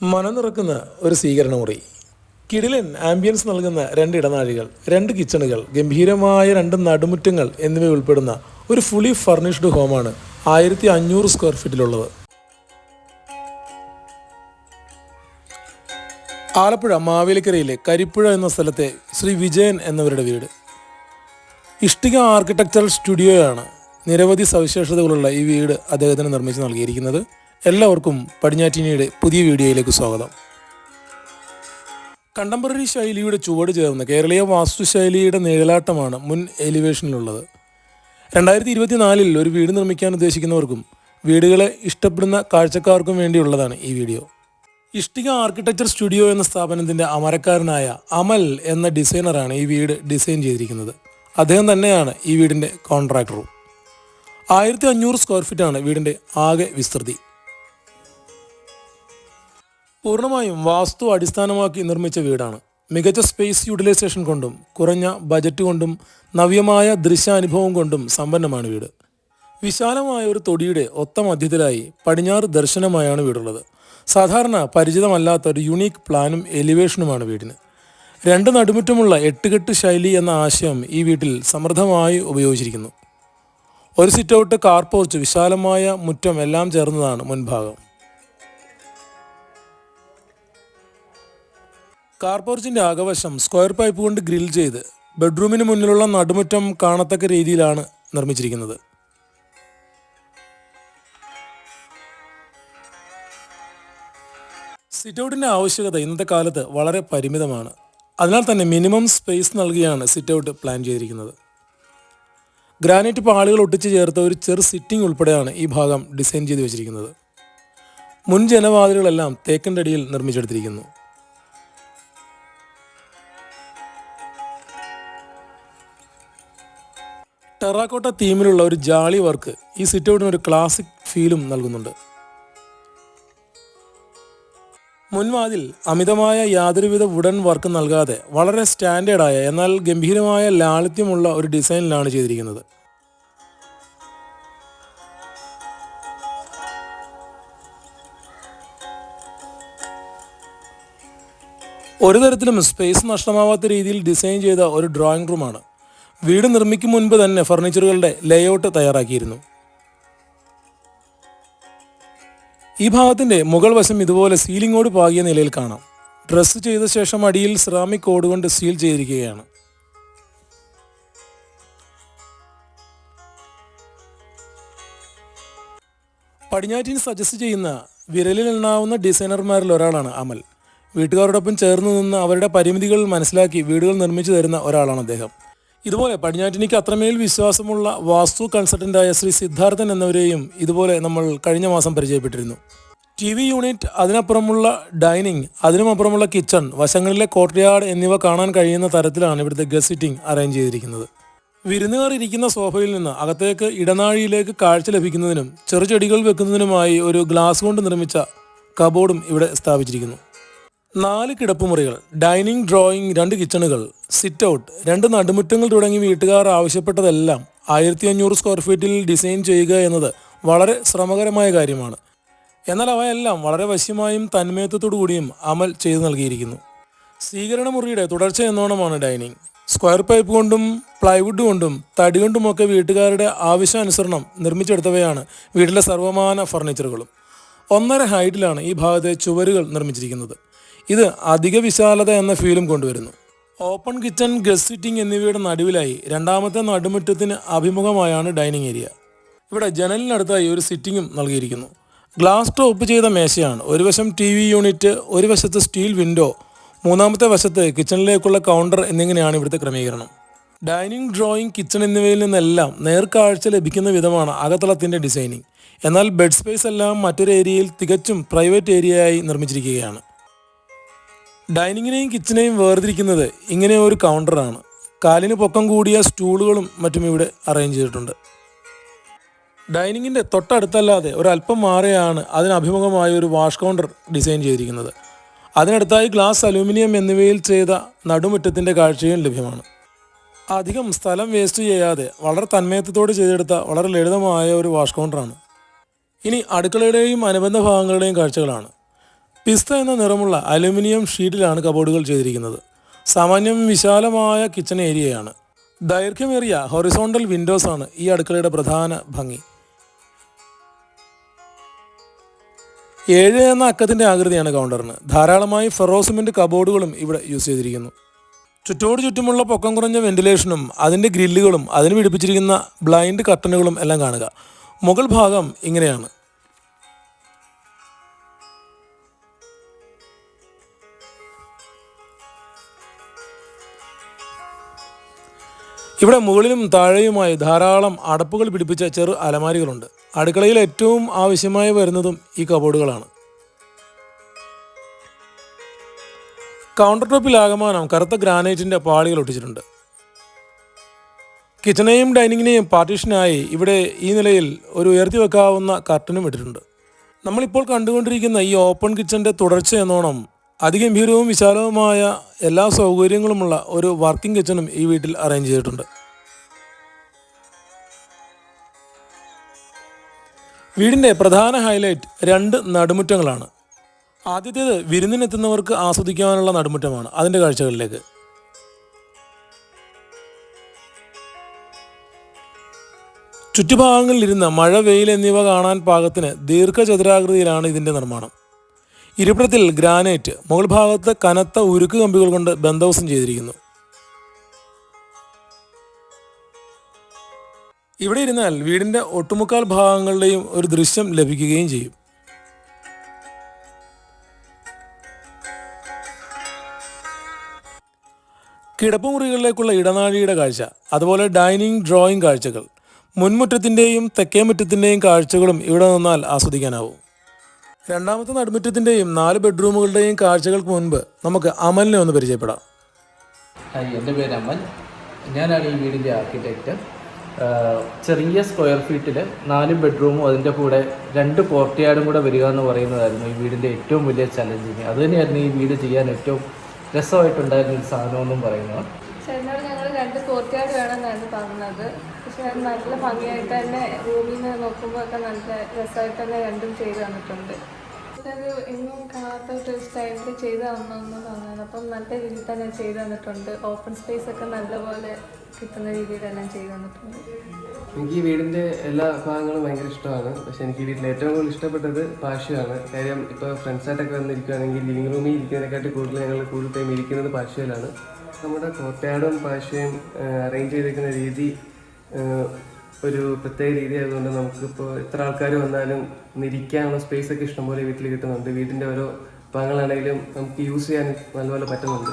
മനം നിറക്കുന്ന ഒരു സ്വീകരണ മുറി കിടിലൻ ആംബിയൻസ് നൽകുന്ന രണ്ട് ഇടനാഴികൾ രണ്ട് കിച്ചണുകൾ ഗംഭീരമായ രണ്ട് നടുമുറ്റങ്ങൾ എന്നിവ ഉൾപ്പെടുന്ന ഒരു ഫുള്ളി ഫർണിഷ്ഡ് ഹോമാണ് ആയിരത്തി അഞ്ഞൂറ് സ്ക്വയർ ഫീറ്റിലുള്ളത് ആലപ്പുഴ മാവേലിക്കരയിലെ കരിപ്പുഴ എന്ന സ്ഥലത്തെ ശ്രീ വിജയൻ എന്നവരുടെ വീട്. ഇഷ്ടിക ആർക്കിടെക്ചറൽ സ്റ്റുഡിയോയാണ് നിരവധി സവിശേഷതകളുള്ള ഈ വീട് അദ്ദേഹത്തിന് നിർമ്മിച്ച് നൽകിയിരിക്കുന്നത്. എല്ലാവർക്കും പടിഞ്ഞാറ്റിനിയുടെ പുതിയ വീഡിയോയിലേക്ക് സ്വാഗതം. കണ്ടംപററി ശൈലിയുടെ ചുവട് ചേർന്ന് കേരളീയ വാസ്തുശൈലിയുടെ നിഴലാട്ടമാണ് മുൻ എലിവേഷനിലുള്ളത്. രണ്ടായിരത്തി ഇരുപത്തിനാലിൽ ഒരു വീട് നിർമ്മിക്കാൻ ഉദ്ദേശിക്കുന്നവർക്കും വീടുകളെ ഇഷ്ടപ്പെടുന്ന കാഴ്ചക്കാർക്കും വേണ്ടിയുള്ളതാണ് ഈ വീഡിയോ. ഇഷ്ടിക ആർക്കിടെക്ചർ സ്റ്റുഡിയോ എന്ന സ്ഥാപനത്തിന്റെ അമരക്കാരനായ അമൽ എന്ന ഡിസൈനറാണ് ഈ വീട് ഡിസൈൻ ചെയ്തിരിക്കുന്നത്. അദ്ദേഹം തന്നെയാണ് ഈ വീടിന്റെ കോൺട്രാക്ടറും. ആയിരത്തി അഞ്ഞൂറ് സ്ക്വയർ ഫീറ്റാണ് വീടിന്റെ ആകെ വിസ്തൃതി. പൂർണമായും വാസ്തു അടിസ്ഥാനമാക്കി നിർമ്മിച്ച വീടാണ്. മികച്ച സ്പേസ് യൂട്ടിലൈസേഷൻ കൊണ്ടും കുറഞ്ഞ ബജറ്റ് കൊണ്ടും നവ്യമായ ദൃശ്യാനുഭവം കൊണ്ടും സമ്പന്നമാണ് വീട്. വിശാലമായ ഒരു തൊടിയുടെ ഒത്ത മധ്യത്തിലായി പടിഞ്ഞാറ് ദർശനമായാണ് വീടുള്ളത്. സാധാരണ പരിചിതമല്ലാത്ത ഒരു യുണീക്ക് പ്ലാനും എലിവേഷനുമാണ് വീടിന്. രണ്ട് നടുമുറ്റമുള്ള എട്ടുകെട്ട് ശൈലി എന്ന ആശയം ഈ വീട്ടിൽ സമൃദ്ധമായി ഉപയോഗിച്ചിരിക്കുന്നു. ഒരു സിറ്റൗട്ട് കാർ പോർച്ച് വിശാലമായ മുറ്റം എല്ലാം ചേർന്നതാണ് മുൻഭാഗം. കാർ ആകവശം സ്ക്വയർ പൈപ്പ് കൊണ്ട് ഗ്രിൽ ചെയ്ത് ബെഡ്റൂമിന് മുന്നിലുള്ള നടുമുറ്റം കാണത്തക്ക രീതിയിലാണ് നിർമ്മിച്ചിരിക്കുന്നത്. സിറ്റൗട്ടിന്റെ ആവശ്യകത ഇന്നത്തെ കാലത്ത് വളരെ പരിമിതമാണ്. അതിനാൽ തന്നെ മിനിമം സ്പേസ് നൽകിയാണ് സിറ്റൗട്ട് പ്ലാൻ ചെയ്തിരിക്കുന്നത്. ഗ്രാനൈറ്റ് പാളികൾ ഒട്ടിച്ചു ചേർത്ത ഒരു ചെറു സിറ്റിംഗ് ഉൾപ്പെടെയാണ് ഈ ഭാഗം ഡിസൈൻ ചെയ്തു വെച്ചിരിക്കുന്നത്. മുൻ ജനവാതിലുകളെല്ലാം തേക്കന്റെ അടിയിൽ നിർമ്മിച്ചെടുത്തിരിക്കുന്നു. ടെറാക്കോട്ട തീമിലുള്ള ഒരു ജാളി വർക്ക് ഈ സിറ്റൗട്ടിന് ഒരു ക്ലാസിക് ഫീലും നൽകുന്നുണ്ട്. മുൻവാതിൽ അമിതമായ യാതൊരുവിധ വുഡൻ വർക്ക് നൽകാതെ വളരെ സ്റ്റാൻഡേർഡായ എന്നാൽ ഗംഭീരമായ ലാളിത്യമുള്ള ഒരു ഡിസൈനിലാണ് ചെയ്തിരിക്കുന്നത്. ഒരു തരത്തിലും സ്പേസ് നഷ്ടമാവാത്ത രീതിയിൽ ഡിസൈൻ ചെയ്ത ഒരു ഡ്രോയിങ് റൂമാണ് വീട് നിർമ്മിക്കും മുൻപ് തന്നെ ഫർണിച്ചറുകളുടെ ലേഔട്ട് തയ്യാറാക്കിയിരുന്നു. ഈ ഭാഗത്തിന്റെ മുകൾ വശം ഇതുപോലെ സീലിങ്ങോട് പാകിയ നിലയിൽ കാണാം. ഡ്രസ്സ് ചെയ്ത ശേഷം അടിയിൽ സിറാമിക് കോഡ് കൊണ്ട് സീൽ ചെയ്തിരിക്കുകയാണ്. പടിഞ്ഞാറ്റിന് സജസ്റ്റ് ചെയ്യുന്ന വിരലിൽ എണ്ണാവുന്ന ഡിസൈനർമാരിൽ ഒരാളാണ് അമൽ. വീട്ടുകാരോടൊപ്പം ചേർന്ന് നിന്ന് അവരുടെ പരിമിതികൾ മനസ്സിലാക്കി വീടുകൾ നിർമ്മിച്ചു തരുന്ന ഒരാളാണ് അദ്ദേഹം. ഇതുപോലെ പടിഞ്ഞാറ്റിനിക്ക് അത്രമേൽ വിശ്വാസമുള്ള വാസ്തു കൺസൾട്ടന്റായ ശ്രീ സിദ്ധാർത്ഥൻ എന്നവരെയും ഇതുപോലെ നമ്മൾ കഴിഞ്ഞ മാസം പരിചയപ്പെട്ടിരുന്നു. ടി വി യൂണിറ്റ് അതിനപ്പുറമുള്ള ഡൈനിങ് അതിനുമപ്പുറമുള്ള കിച്ചൺ വശങ്ങളിലെ കോർട്ട്യാർഡ് എന്നിവ കാണാൻ കഴിയുന്ന തരത്തിലാണ് ഇവിടുത്തെ ഗസ്റ്റ് സിറ്റിംഗ് അറേഞ്ച് ചെയ്തിരിക്കുന്നത്. വിരുന്നുകാർ ഇരിക്കുന്ന സോഫയിൽ നിന്ന് അകത്തേക്ക് ഇടനാഴിയിലേക്ക് കാഴ്ച ലഭിക്കുന്നതിനും ചെറുചെടികൾ വെക്കുന്നതിനുമായി ഒരു ഗ്ലാസ് കൊണ്ട് നിർമ്മിച്ച കബോർഡും ഇവിടെ സ്ഥാപിച്ചിരിക്കുന്നു. നാല് കിടപ്പുമുറികൾ ഡൈനിങ് ഡ്രോയിങ് രണ്ട് കിച്ചണുകൾ സിറ്റ് ഔട്ട് രണ്ട് നടുമുറ്റങ്ങൾ തുടങ്ങി വീട്ടുകാർ ആവശ്യപ്പെട്ടതെല്ലാം ആയിരത്തി അഞ്ഞൂറ് സ്ക്വയർ ഫീറ്റിൽ ഡിസൈൻ ചെയ്യുക എന്നത് വളരെ ശ്രമകരമായ കാര്യമാണ്. എന്നാൽ അവയെല്ലാം വളരെ വശ്യമായും തന്മയത്വത്തോടു കൂടിയും അമൽ ചെയ്തു നൽകിയിരിക്കുന്നു. സ്വീകരണ മുറിയുടെ തുടർച്ച എന്നോണമാണ് ഡൈനിങ്. സ്ക്വയർ പൈപ്പ് കൊണ്ടും പ്ലൈവുഡ് കൊണ്ടും തടി കൊണ്ടുമൊക്കെ വീട്ടുകാരുടെ ആവശ്യാനുസരണം നിർമ്മിച്ചെടുത്തവയാണ് വീട്ടിലെ സർവമാന ഫർണിച്ചറുകളും. ഒന്നര ഹൈറ്റിലാണ് ഈ ഭാഗത്തെ ചുവരുകൾ നിർമ്മിച്ചിരിക്കുന്നത്. ഇത് അധിക വിശാലത എന്ന ഫീലും കൊണ്ടുവരുന്നു. ഓപ്പൺ കിച്ചൺ ഗസ്റ്റ് സിറ്റിംഗ് എന്നിവയുടെ നടുവിലായി രണ്ടാമത്തെ നടുമുറ്റത്തിന് അഭിമുഖമായാണ് ഡൈനിങ് ഏരിയ. ഇവിടെ ജനലിനടുത്തായി ഒരു സിറ്റിങ്ങും നൽകിയിരിക്കുന്നു. ഗ്ലാസ് ടോപ്പ് ചെയ്ത മേശയാണ്. ഒരു വശം ടി വി യൂണിറ്റ് ഒരു വശത്ത് സ്റ്റീൽ വിൻഡോ മൂന്നാമത്തെ വശത്ത് കിച്ചണിലേക്കുള്ള കൗണ്ടർ എന്നിങ്ങനെയാണ് ഇവിടുത്തെ ക്രമീകരണം. ഡൈനിങ് ഡ്രോയിങ് കിച്ചൺ എന്നിവയിൽ നിന്നെല്ലാം നേർക്കാഴ്ച ലഭിക്കുന്ന വിധമാണ് അകത്തളത്തിന്റെ ഡിസൈനിങ്. എന്നാൽ ബെഡ് സ്പേസ് എല്ലാം മറ്റൊരു ഏരിയയിൽ തികച്ചും പ്രൈവറ്റ് ഏരിയയായി നിർമ്മിച്ചിരിക്കുകയാണ്. ഡൈനിങ്ങിനെയും കിച്ചനെയും വേർതിരിക്കുന്നത് ഇങ്ങനെ ഒരു കൗണ്ടറാണ്. കാലിന് പൊക്കം കൂടിയ സ്റ്റൂളുകളും മറ്റും ഇവിടെ അറേഞ്ച് ചെയ്തിട്ടുണ്ട്. ഡൈനിങ്ങിന്റെ തൊട്ടടുത്തല്ലാതെ ഒരല്പം മാറിയാണ് അതിനഭിമുഖമായ ഒരു വാഷ് കൗണ്ടർ ഡിസൈൻ ചെയ്തിരിക്കുന്നത്. അതിനടുത്തായി ഗ്ലാസ് അലൂമിനിയം എന്നിവയിൽ ചെയ്ത നടുമുറ്റത്തിന്റെ കാഴ്ചയും ലഭ്യമാണ്. അധികം സ്ഥലം വേസ്റ്റ് ചെയ്യാതെ വളരെ തന്മയത്വത്തോട് ചെയ്തെടുത്ത വളരെ ലളിതമായ ഒരു വാഷ് കൗണ്ടറാണ്. ഇനി അടുക്കളയുടെയും അനുബന്ധ ഭാഗങ്ങളുടെയും കാഴ്ചകളാണ്. പിസ്ത എന്ന നിറമുള്ള അലുമിനിയം ഷീറ്റിലാണ് കബോർഡുകൾ ചെയ്തിരിക്കുന്നത്. സാമാന്യം വിശാലമായ കിച്ചൺ ഏരിയയാണ്. ദൈർഘ്യമേറിയ ഹൊറിസോണ്ടൽ ആണ് ഈ അടുക്കളയുടെ പ്രധാന ഭംഗി. ഏഴ് എന്ന അക്കത്തിന്റെ ആകൃതിയാണ് കൗണ്ടറിന്. ധാരാളമായി ഫെറോസിമെന്റ് കബോർഡുകളും ഇവിടെ യൂസ് ചെയ്തിരിക്കുന്നു. ചുറ്റോട് ചുറ്റുമുള്ള പൊക്കം കുറഞ്ഞ വെന്റിലേഷനും അതിന്റെ ഗ്രില്ലുകളും അതിന് പിടിപ്പിച്ചിരിക്കുന്ന ബ്ലൈൻഡ് കർട്ടനുകളും എല്ലാം കാണുക. മുകൾ ഭാഗം ഇങ്ങനെയാണ്. ഇവിടെ മുകളിലും താഴെയുമായി ധാരാളം അടപ്പുകൾ പിടിപ്പിച്ച ചെറു അലമാരികളുണ്ട്. അടുക്കളയിൽ ഏറ്റവും ആവശ്യമായി വരുന്നതും ഈ കബോർഡുകളാണ്. കൗണ്ടർ ടോപ്പിൽ ആകമാനം കറുത്ത ഗ്രാനൈറ്റിന്റെ പാളികൾ ഒട്ടിച്ചിട്ടുണ്ട്. കിച്ചണേയും ഡൈനിങ്ങിനെയും പാർട്ടീഷനായി ഇവിടെ ഈ നിലയിൽ ഒരു ഉയർത്തി വെക്കാവുന്ന കർട്ടനും ഇട്ടിട്ടുണ്ട്. നമ്മളിപ്പോൾ കണ്ടുകൊണ്ടിരിക്കുന്ന ഈ ഓപ്പൺ കിച്ചന്റെ തുടർച്ച എന്നോണം അതിഗംഭീരവും വിശാലവുമായ എല്ലാ സൗകര്യങ്ങളുമുള്ള ഒരു വർക്കിംഗ് കിച്ചണും ഈ വീട്ടിൽ അറേഞ്ച് ചെയ്തിട്ടുണ്ട്. വീടിന്റെ പ്രധാന ഹൈലൈറ്റ് രണ്ട് നടുമുറ്റങ്ങളാണ്. ആദ്യത്തേത് വിരുന്നിനെത്തുന്നവർക്ക് ആസ്വദിക്കാനുള്ള നടുമുറ്റമാണ് അതിന്റെ കാഴ്ചകളിലേക്ക്. ചുറ്റുഭാഗങ്ങളിലിരുന്ന് മഴ വെയിൽ എന്നിവ കാണാൻ പാകത്തിന് ദീർഘചതുരാകൃതിയിലാണ് ഇതിന്റെ നിർമ്മാണം. ഇരിപ്പിടത്തിൽ ഗ്രാനൈറ്റ് മുകൾ ഭാഗത്ത് കനത്ത ഉരുക്ക് കമ്പികൾ കൊണ്ട് ബന്ധവസം ചെയ്തിരിക്കുന്നു. ഇവിടെ ഇരുന്നാൽ വീടിന്റെ ഒട്ടുമുക്കാൽ ഭാഗങ്ങളുടെയും ഒരു ദൃശ്യം ലഭിക്കുകയും ചെയ്യും. കിടപ്പുമുറികളിലേക്കുള്ള ഇടനാഴിയുടെ കാഴ്ച അതുപോലെ ഡൈനിങ് ഡ്രോയിങ് കാഴ്ചകൾ. മുൻമുറ്റത്തിന്റെയും തെക്കേ മുറ്റത്തിന്റെയും കാഴ്ചകളും ഇവിടെ നിന്നാൽ ആസ്വദിക്കാനാവും. രണ്ടാമത്തെ നടുമുറ്റത്തിന്റെയും നാല് ബെഡ്റൂമുകളുടെയും കാഴ്ചകൾക്ക് മുൻപ് നമുക്ക് അമലിനെ ഒന്ന് പരിചയപ്പെടാം. ഹായ് എന്റെ പേര് അമൽ. ഞാനാണ് ഈ വീടിന്റെ ആർക്കിടെക്റ്റ്. ചെറിയ സ്ക്വയർ ഫീറ്റിൽ നാല് ബെഡ്റൂമും അതിന്റെ കൂടെ രണ്ട് കോർട്ട്യാർഡും കൂടെ വരിക എന്ന് പറയുന്നതായിരുന്നു ഈ വീടിന്റെ ഏറ്റവും വലിയ ചലഞ്ചിങ്. അതുതന്നെയായിരുന്നു ഈ വീട് ചെയ്യാൻ ഏറ്റവും രസമായിട്ടുണ്ടായിരുന്ന ഒരു സാധനമെന്നും പറയുന്നത്. ചേട്ടനോട് ഞങ്ങൾ രണ്ട് കോർട്ടിയാർഡ് വേണമെന്നാണ് പറഞ്ഞത്. പക്ഷെ നല്ല ഭംഗിയായിട്ട് തന്നെ റൂമിൽ നിന്ന് നോക്കുമ്പോൾ ഒക്കെ നല്ല രസമായിട്ട് തന്നെ രണ്ടും ചെയ്ത് തന്നിട്ടുണ്ട്. അത് എങ്ങും കാണാത്ത ഒരു സ്റ്റൈലിൽ ചെയ്ത് തന്നെന്ന് പറഞ്ഞത് അപ്പം നല്ല രീതിയിൽ തന്നെ ചെയ്ത് തന്നിട്ടുണ്ട്. ഓപ്പൺ സ്പേസ് ഒക്കെ നല്ലപോലെ കിട്ടുന്ന രീതിയിലെല്ലാം ചെയ്ത് തന്നിട്ടുണ്ട്. എനിക്ക് ഈ വീടിന്റെ എല്ലാ ഭാഗങ്ങളും ഭയങ്കര ഇഷ്ടമാണ്. പക്ഷെ എനിക്ക് വീട്ടിൽ ഏറ്റവും കൂടുതൽ ഇഷ്ടപ്പെട്ടത് പാഷ്യമാണ് കാര്യം ഇപ്പോൾ ഫ്രണ്ട്സായിട്ടൊക്കെ വന്നിരിക്കുകയാണെങ്കിൽ ലിവിംഗ് റൂമിൽ ഇരിക്കുന്നതിനെക്കാട്ടി കൂടുതൽ ഞങ്ങൾ കൂടുതൽ ടൈം ഇരിക്കുന്നത് പാഷ്യയിലാണ് നമ്മുടെ കോട്ടയാടും പാഷ്യയും അറേഞ്ച് ചെയ്തിരിക്കുന്ന രീതി ഒരു പ്രത്യേക രീതി ആയതുകൊണ്ട് നമുക്കിപ്പോൾ എത്ര ആൾക്കാർ വന്നാലും നിരിക്കാനുള്ള സ്പേസ് ഒക്കെ ഇഷ്ടംപോലെ വീട്ടിൽ കിട്ടുന്നുണ്ട്. വീടിന്റെ ഓരോ ഭാഗങ്ങളാണെങ്കിലും നമുക്ക് യൂസ് ചെയ്യാൻ നല്ലപോലെ പറ്റുന്നുണ്ട്.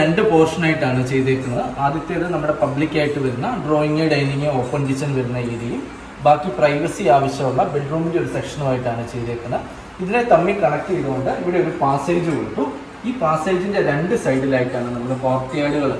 രണ്ട് പോർഷനായിട്ടാണ് ചെയ്തേക്കുന്നത്. ആദ്യത്തേത് നമ്മുടെ പബ്ലിക്കായിട്ട് വരുന്ന ഡ്രോയിങ് ഡൈനിങ് ഓപ്പൺ കിച്ചൺ വരുന്ന രീതിയും ബാക്കി പ്രൈവസി ആവശ്യമുള്ള ബെഡ്റൂമിന്റെ ഒരു സെക്ഷനുമായിട്ടാണ് ചെയ്തേക്കുന്നത്. ഇതിനെ തമ്മിൽ കണക്ട് ചെയ്തുകൊണ്ട് ഇവിടെ ഒരു പാസേജ് കൊടുത്തു. ഈ പാസേജിന്റെ രണ്ട് സൈഡിലായിട്ടാണ് നമ്മൾ കോർട്ടിയാർഡുകൾ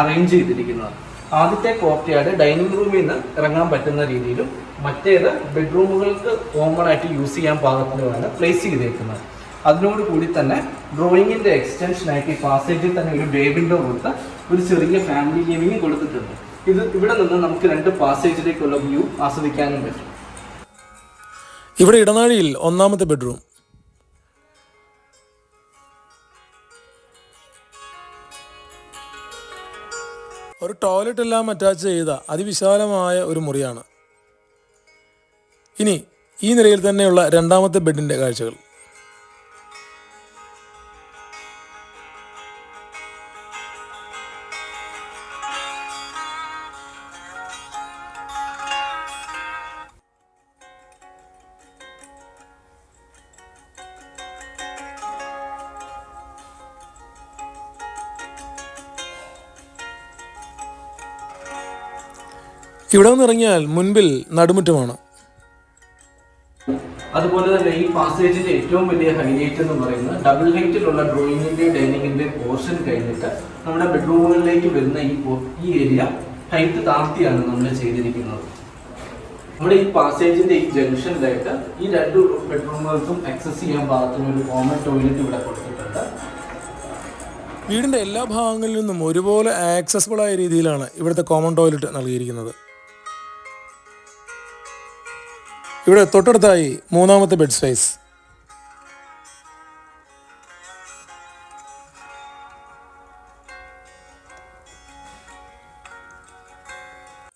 അറേഞ്ച് ചെയ്തിരിക്കുന്നത്. ആദ്യത്തെ കോർട്ടിയാർഡ് ഡൈനിങ് റൂമിൽ നിന്ന് ഇറങ്ങാൻ പറ്റുന്ന രീതിയിലും മറ്റേത് ബെഡ്റൂമുകൾക്ക് കോമൺ ആയിട്ട് യൂസ് ചെയ്യാൻ പാകത്തിലുമാണ് പ്ലേസ് ചെയ്തേക്കുന്നത്. അതിനോട് കൂടി തന്നെ ഡ്രോയിങ്ങിന്റെ എക്സ്റ്റൻഷൻ ആയിട്ട് ഈ പാസേജിൽ തന്നെ ഒരു ബേ വിൻഡോ കൊടുത്ത് ഒരു ചെറിയ ഫാമിലി ലിവിംഗ് കൊടുത്തിട്ടുണ്ട്. ഇത് ഇവിടെ നിന്ന് നമുക്ക് രണ്ട് പാസേജിലേക്കുള്ള വ്യൂ ആസ്വദിക്കാനും പറ്റും. ഇവിടെ ഇടനാഴിയിൽ ഒന്നാമത്തെ ബെഡ്റൂം. ഒരു ടോയ്ലറ്റ് എല്ലാം അറ്റാച്ച് ചെയ്ത അതിവിശാലമായ ഒരു മുറിയാണ്. ഇനി ഈ നിലയിൽ തന്നെയുള്ള രണ്ടാമത്തെ ബെഡിന്റെ കാഴ്ചകൾ. ഇവിടെ നിന്ന് ഇറങ്ങിയാൽ മുൻപിൽ നടുമുറ്റമാണ്. അതുപോലെ തന്നെ ഈ പാസേജിന്റെ ഏറ്റവും വലിയ ഹൈലൈറ്റ് എന്ന് പറയുന്നത് ഡബിൾ ഹൈറ്റിലുള്ള ഡ്രോയിങ്ങിന്റെ ഡൈനിങ്ങിന്റെ പോർഷൻ കഴിഞ്ഞിട്ട് നമ്മുടെ ബെഡ്റൂമുകളിലേക്ക് വരുന്ന ഈ ഈ ഏരിയ ഹൈറ്റ് താഴ്ത്തിയാണ് നമ്മൾ ചെയ്തിരിക്കുന്നത്. നമ്മുടെ ഈ പാസേജിന്റെ ഈ ജംഗ്ഷനിലായിട്ട് ഈ രണ്ട് ബെഡ്റൂമുകൾക്കും ആക്സസ് ചെയ്യാൻ പാകത്തിന് ഒരു കോമൺ ടോയ്ലറ്റ് ഇവിടെ കൊടുത്തിട്ടുണ്ട്. വീടിന്റെ എല്ലാ ഭാഗങ്ങളിൽ നിന്നും ഒരുപോലെ ആക്സസിബിൾ ആയ രീതിയിലാണ് ഇവിടുത്തെ കോമൺ ടോയ്ലറ്റ് നൽകിയിരിക്കുന്നത്. ഇവിടെ തൊട്ടടുത്തായി മൂന്നാമത്തെ ബെഡ് സൈസ്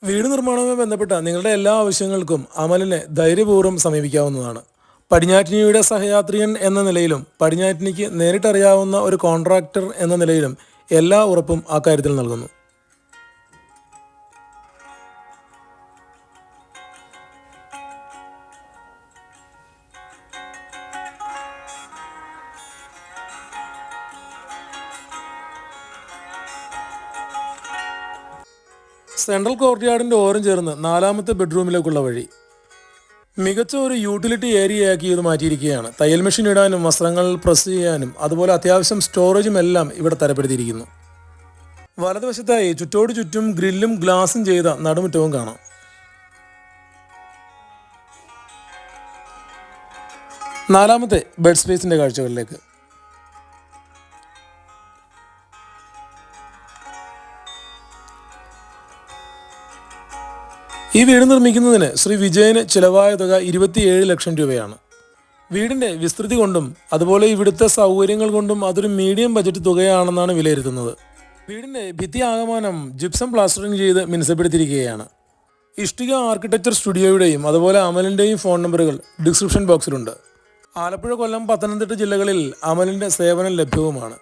വീട് നിർമ്മാണവുമായി ബന്ധപ്പെട്ട നിങ്ങളുടെ എല്ലാ ആവശ്യങ്ങൾക്കും അമലിനെ ധൈര്യപൂർവം സമീപിക്കാവുന്നതാണ്. പടിഞ്ഞാറ്റിനിയുടെ സഹയാത്രികൻ എന്ന നിലയിലും പടിഞ്ഞാറ്റിനിക്ക് നേരിട്ടറിയാവുന്ന ഒരു കോൺട്രാക്ടർ എന്ന നിലയിലും എല്ലാ ഉറപ്പും അക്കാര്യത്തിൽ നൽകുന്നു. സെൻട്രൽ കോർട്ട്യാർഡിന്റെ ഓരം ചേർന്ന് നാലാമത്തെ ബെഡ്റൂമിലേക്കുള്ള വഴി. മികച്ച ഒരു യൂട്ടിലിറ്റി ഏരിയയാക്കി ഇത് മാറ്റിയിരിക്കുകയാണ്. തയ്യൽ മെഷീൻ ഇടാനും വസ്ത്രങ്ങൾ പ്രസ് ചെയ്യാനും അതുപോലെ അത്യാവശ്യം സ്റ്റോറേജും എല്ലാം ഇവിടെ തരപ്പെടുത്തിയിരിക്കുന്നു. വലതുവശത്തായി ചുറ്റോട് ചുറ്റും ഗ്രില്ലും ഗ്ലാസും ചെയ്ത നടുമുറ്റവും കാണാം. നാലാമത്തെ ബെഡ് സ്പേസിന്റെ കാഴ്ചകളിലേക്ക്. ഈ വീട് നിർമ്മിക്കുന്നതിന് ശ്രീ വിജയന് ചിലവായ തുക ഇരുപത്തിയേഴ് ലക്ഷം രൂപയാണ്. വീടിന്റെ വിസ്തൃതി കൊണ്ടും അതുപോലെ ഇവിടുത്തെ സൗകര്യങ്ങൾ കൊണ്ടും അതൊരു മീഡിയം ബജറ്റ് തുകയാണെന്നാണ് വിലയിരുത്തുന്നത്. വീടിന്റെ ഭിത്തി ആകമാനം ജിപ്സം പ്ലാസ്റ്ററിംഗ് ചെയ്ത് മിനുസപ്പെടുത്തിയിരിക്കുകയാണ്. ഇഷ്ടിക ആർക്കിടെക്ചർ സ്റ്റുഡിയോയുടെയും അതുപോലെ അമലിന്റെയും ഫോൺ നമ്പറുകൾ ഡിസ്ക്രിപ്ഷൻ ബോക്സിലുണ്ട് ആലപ്പുഴ കൊല്ലം പത്തനംതിട്ട ജില്ലകളിൽ അമലിന്റെ സേവനം ലഭ്യവുമാണ്.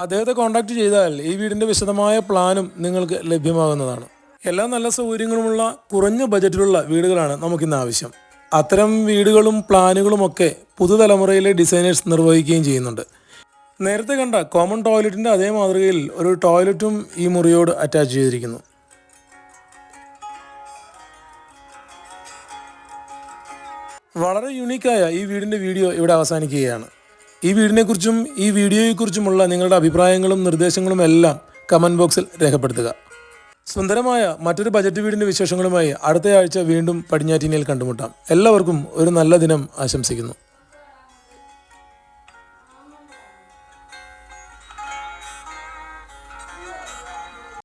അദ്ദേഹത്തെ കോൺടാക്ട് ചെയ്താൽ ഈ വീടിന്റെ വിശദമായ പ്ലാനും നിങ്ങൾക്ക് ലഭ്യമാകുന്നതാണ്. എല്ലാ നല്ല സൗകര്യങ്ങളുമുള്ള കുറഞ്ഞ ബജറ്റിലുള്ള വീടുകളാണ് നമുക്കിന്ന് ആവശ്യം. അത്തരം വീടുകളും പ്ലാനുകളും ഒക്കെ പുതുതലമുറയിലെ ഡിസൈനേഴ്സ് നിർവഹിക്കുകയും ചെയ്യുന്നുണ്ട്. നേരത്തെ കണ്ട കോമൺ ടോയ്ലറ്റിന്റെ അതേ മാതൃകയിൽ ഒരു ടോയ്ലറ്റും ഈ മുറിയോട് അറ്റാച്ച് ചെയ്തിരിക്കുന്നു. വളരെ യുണീക്കായ ഈ വീടിന്റെ വീഡിയോ ഇവിടെ അവസാനിക്കുകയാണ്. ഈ വീടിനെക്കുറിച്ചും ഈ വീഡിയോയെക്കുറിച്ചുമുള്ള നിങ്ങളുടെ അഭിപ്രായങ്ങളും നിർദ്ദേശങ്ങളും എല്ലാം കമന്റ് ബോക്സിൽ രേഖപ്പെടുത്തുക. സുന്ദരമായ മറ്റൊരു ബജറ്റ് വീടിന്റെ വിശേഷങ്ങളുമായി അടുത്തയാഴ്ച വീണ്ടും പടിഞ്ഞാറ്റിനിയിൽ കണ്ടുമുട്ടാം. എല്ലാവർക്കും ഒരു നല്ല ദിനം ആശംസിക്കുന്നു.